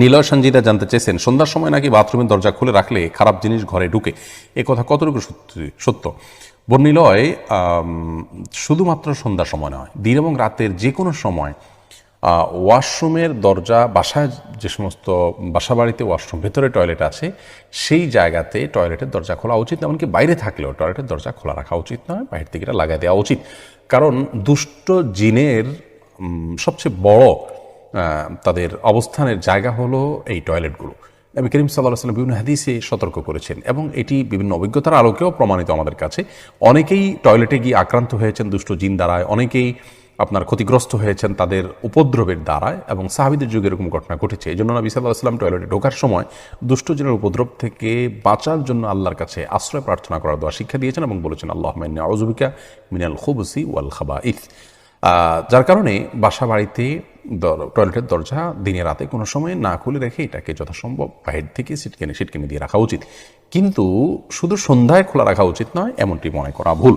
নীলয় সঞ্জিতা জানতে চেয়েছেন, সন্ধ্যার সময় নাকি বাথরুমের দরজা খুলে রাখলে খারাপ জিনিস ঘরে ঢুকে। এ কথা কতটুকু সত্যি, সত্য? বর্ণিলয় শুধুমাত্র সন্ধ্যার সময় নয়, দিন এবং রাতের যে কোনো সময় ওয়াশরুমের দরজা, বাসায় যে সমস্ত বাসা বাড়িতে ওয়াশরুম, ভেতরে টয়লেট আছে, সেই জায়গাতে টয়লেটের দরজা খোলা উচিত, এমনকি বাইরে থাকলেও টয়লেটের দরজা খোলা রাখা উচিত নয় বাইরে থেকে এটা লাগাই দেওয়া উচিত। কারণ দুষ্ট জিনের সবচেয়ে বড় তাদের অবস্থানের জায়গা হলো এই টয়লেটগুলো। নবী করিম সাল্লাহ সাল্লাম বিভিন্ন হাদিসে সতর্ক করেছেন এবং এটি বিভিন্ন অভিজ্ঞতার আলোকেও প্রমাণিত আমাদের কাছে। অনেকেই টয়লেটে গিয়ে আক্রান্ত হয়েছেন দুষ্ট জিন দ্বারায়। অনেকেই আপনার ক্ষতিগ্রস্ত হয়েছেন তাদের উপদ্রবের দ্বারায় এবং সাহাবিদের যুগে এরকম ঘটনা ঘটেছে। এই জন্য নবী সাল্লাহ সাল্লাম টয়লেটে ঢোকার সময় দুষ্ট জিনের উপদ্রব থেকে বাঁচার জন্য আল্লাহর কাছে আশ্রয় প্রার্থনা করার দেওয়া শিক্ষা দিয়েছেন এবং বলেছেন আল্লাহ মাইন্না আউজুবিকা মিনাল খুবসি ওয়াল খাবা আহ, যার কারণে বাসা বাড়িতে টয়লেটের দরজা দিনে রাতে কোনো সময় না খুলে রেখে এটাকে যথাসম্ভব বাইরের থেকে সিটকেনে সিটকেনে দিয়ে রাখা উচিত। কিন্তু শুধু সন্ধ্যায় খোলা রাখা উচিত নয়, এমনটি মনে করা ভুল।